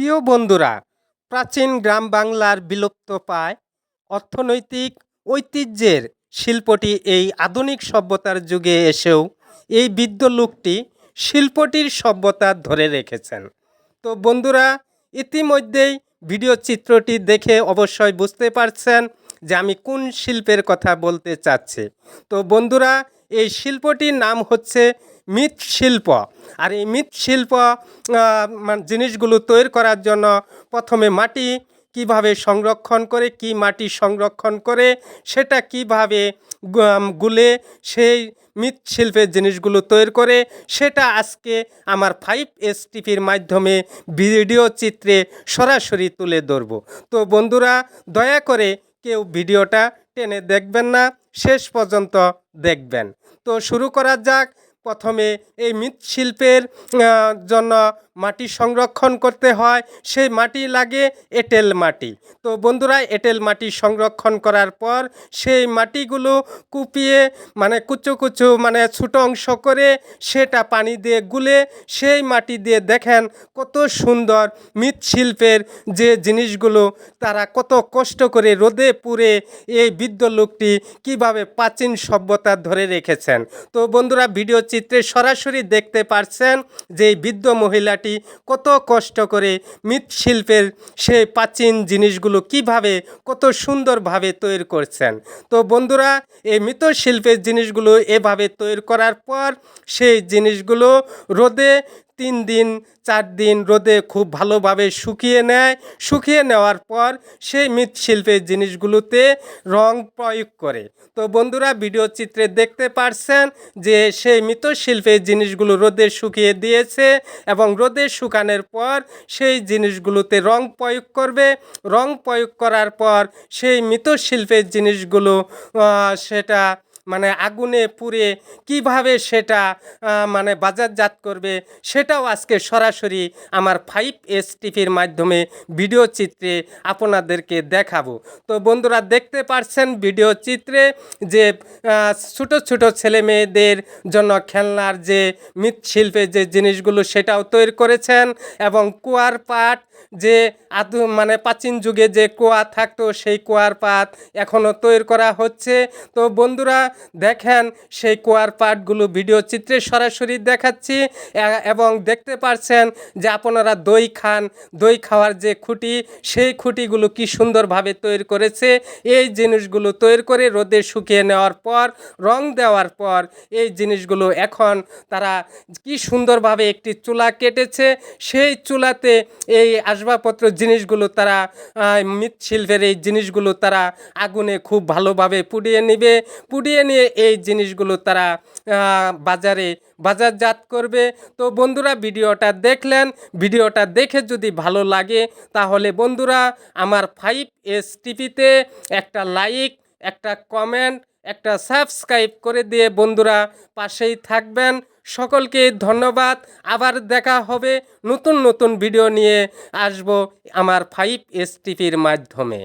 প্রিয় বন্ধুরা, প্রাচীন গ্রাম বাংলার বিলুপ্ত পায় অর্থনৈতিক ঐতিহ্যের শিল্পটি এই আধুনিক সভ্যতার যুগে এসেও এই বৃদ্ধ লোকটি শিল্পটির সভ্যতা ধরে রেখেছেন। তো বন্ধুরা, ইতিমধ্যেই ভিডিও চিত্রটি দেখে অবশ্যই বুঝতে পারছেন যে আমি কোন শিল্পের কথা বলতে চাচ্ছি। তো বন্ধুরা এই শিল্পটির নাম হচ্ছে মৃৎশিল্প। আর এই মৃৎশিল্প মানে জিনিসগুলো তৈরি করার জন্য প্রথমে মাটি কীভাবে সংরক্ষণ করে, কি মাটি সংরক্ষণ করে, সেটা কীভাবে গুলে সেই মৃৎশিল্পের জিনিসগুলো তৈরি করে, সেটা আজকে আমার ফাইভ এস টিভির মাধ্যমে ভিডিও চিত্রে সরাসরি তুলে ধরবো। তো বন্ধুরা, দয়া করে কেউ ভিডিওটা টেনে দেখবেন না। শেষ পর্যন্ত দেখবেন। তো শুরু করা যাক। প্রথমে এই মৃৎশিল্পের জন্য মাটি সংরক্ষণ করতে হয়। সেই মাটি লাগে এঁটেল মাটি। তো বন্ধুরা, এঁটেল মাটি সংরক্ষণ করার পর সেই মাটিগুলো কুপিয়ে মানে কুচু কুচু মানে ছোটো অংশ করে সেটা পানি দিয়ে গুলে সেই মাটি দিয়ে দেখেন কত সুন্দর মৃৎশিল্পের যে জিনিসগুলো, তারা কত কষ্ট করে রোদে পুড়ে এই বৃদ্ধ লোকটি কীভাবে প্রাচীন সভ্যতা ধরে রেখেছেন। তো বন্ধুরা, ভিডিও চিত্রে সরাসরি দেখতে পারছেন যে বৃদ্ধ মহিলাটি কত কষ্ট করে মৃৎশিল্পের সেই প্রাচীন জিনিসগুলো কীভাবে কত সুন্দরভাবে তৈরি করছেন। তো বন্ধুরা, এই মৃৎশিল্পের জিনিসগুলো এভাবে তৈরি করার পর সেই জিনিসগুলো রোদে তিন দিন, চার দিন রোদে খুব ভালোভাবে শুকিয়ে নেয়। শুকিয়ে নেওয়ার পর সেই মৃৎশিল্পের জিনিসগুলোতে রং প্রয়োগ করে। তো বন্ধুরা, ভিডিও চিত্রে দেখতে পারছেন যে সেই মৃৎশিল্পের জিনিসগুলো রোদে শুকিয়ে দিয়েছে এবং রোদে শুকানোর পর সেই জিনিসগুলোতে রং প্রয়োগ করবে। রং প্রয়োগ করার পর সেই মৃৎশিল্পের জিনিসগুলো সেটা মানে আগুনে পুড়ে কীভাবে সেটা মানে বাজারজাত করবে সেটাও আজকে সরাসরি আমার ফাইভ এস টিভির মাধ্যমে ভিডিও চিত্রে আপনাদেরকে দেখাবো। তো বন্ধুরা দেখতে পারছেন ভিডিও চিত্রে যে ছোটো ছোটো ছেলে মেয়েদের জন্য খেলনার যে মৃৎশিল্পের যে জিনিসগুলো সেটাও তৈরি করেছেন এবং কুয়ার পাট যে আদু মানে প্রাচীন যুগে যে কুয়া থাকতো সেই কুয়ার পাত এখনও তৈরি করা হচ্ছে। তো বন্ধুরা দেখেন, সেই কুয়ার পাটগুলো ভিডিও চিত্রে সরাসরি দেখাচ্ছি এবং দেখতে পারছেন যে আপনারা দই খান। দই খাওয়ার যে খুঁটি, সেই খুঁটিগুলো কি সুন্দরভাবে তৈরি করেছে। এই জিনিসগুলো তৈরি করে রোদে শুকিয়ে নেওয়ার পর, রং দেওয়ার পর, এই জিনিসগুলো এখন তারা কি সুন্দরভাবে একটি চুলা কেটেছে। সেই চুলাতে এই আসবাবপত্র জিনিসগুলো তারা মৃৎশিল্পের এই জিনিসগুলো তারা আগুনে খুব ভালোভাবে পুড়িয়ে নেবে। পুড়িয়ে নিয়ে এই জিনিসগুলো তারা বাজারে বাজারজাত করবে। তো বন্ধুরা, ভিডিওটা দেখলেন। ভিডিওটা দেখে যদি ভালো লাগে, তাহলে বন্ধুরা, আমার ফাইভ এস টিভিতে একটা লাইক, একটা কমেন্ট, একটা সাবস্ক্রাইব করে দিয়ে বন্ধুরা পাশেই থাকবেন। সকলকে ধন্যবাদ। আবার দেখা হবে নতুন নতুন ভিডিও নিয়ে আসব আমার ফাইভ এস টিভির মাধ্যমে।